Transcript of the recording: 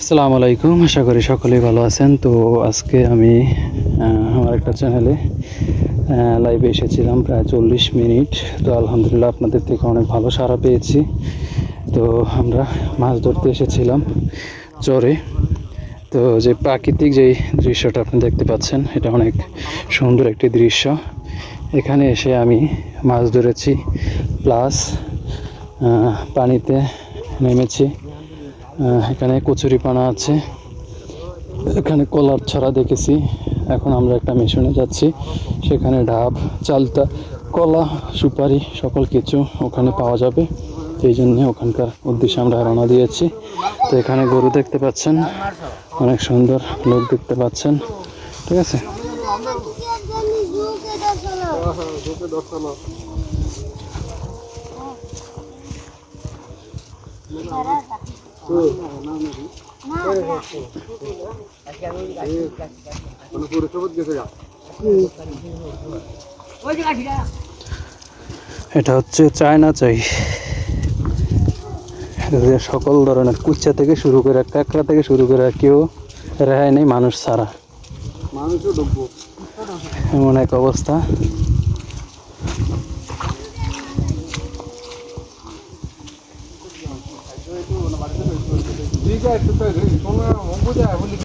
আসসালামু আলাইকুম, আশা করি সকলেই ভালো আছেন। তো আজকে আমি আমার একটা চ্যানেলে লাইভে এসেছিলাম প্রায় চল্লিশ মিনিট। তো আলহামদুলিল্লাহ আপনাদের থেকে অনেক ভালো সাড়া পেয়েছি। তো আমরা মাছ ধরতে এসেছিলাম চরে। তো যে প্রাকৃতিক যেই দৃশ্যটা আপনি দেখতে পাচ্ছেন, এটা অনেক সুন্দর একটি দৃশ্য। এখানে এসে আমি মাছ ধরেছি, প্লাস পানিতে নেমেছি। এখানে কচুরিপানা আছে। এখানে কলার ছড়া দেখেছি। এখন আমরা একটা মিশনে যাচ্ছি। সেখানে ডাব, চালতা, কলা, সুপারি, সকল কিছু ওখানে পাওয়া যাবে। এই জন্য ওখানকার উদ্দেশ্যে আমরা রওনা দিয়েছি। তো এখানে গরু দেখতে পাচ্ছেন। অনেক সুন্দর লোক দেখতে পাচ্ছেন। ঠিক আছে? এটা হচ্ছে চায়না চাই। সকল ধরনের কুচ্চা থেকে শুরু করে কাঁকড়া থেকে শুরু করে কেউ রেহাই নেই মানুষ ছাড়া। এমন এক অবস্থা। তো তোমরা বুঝা বলি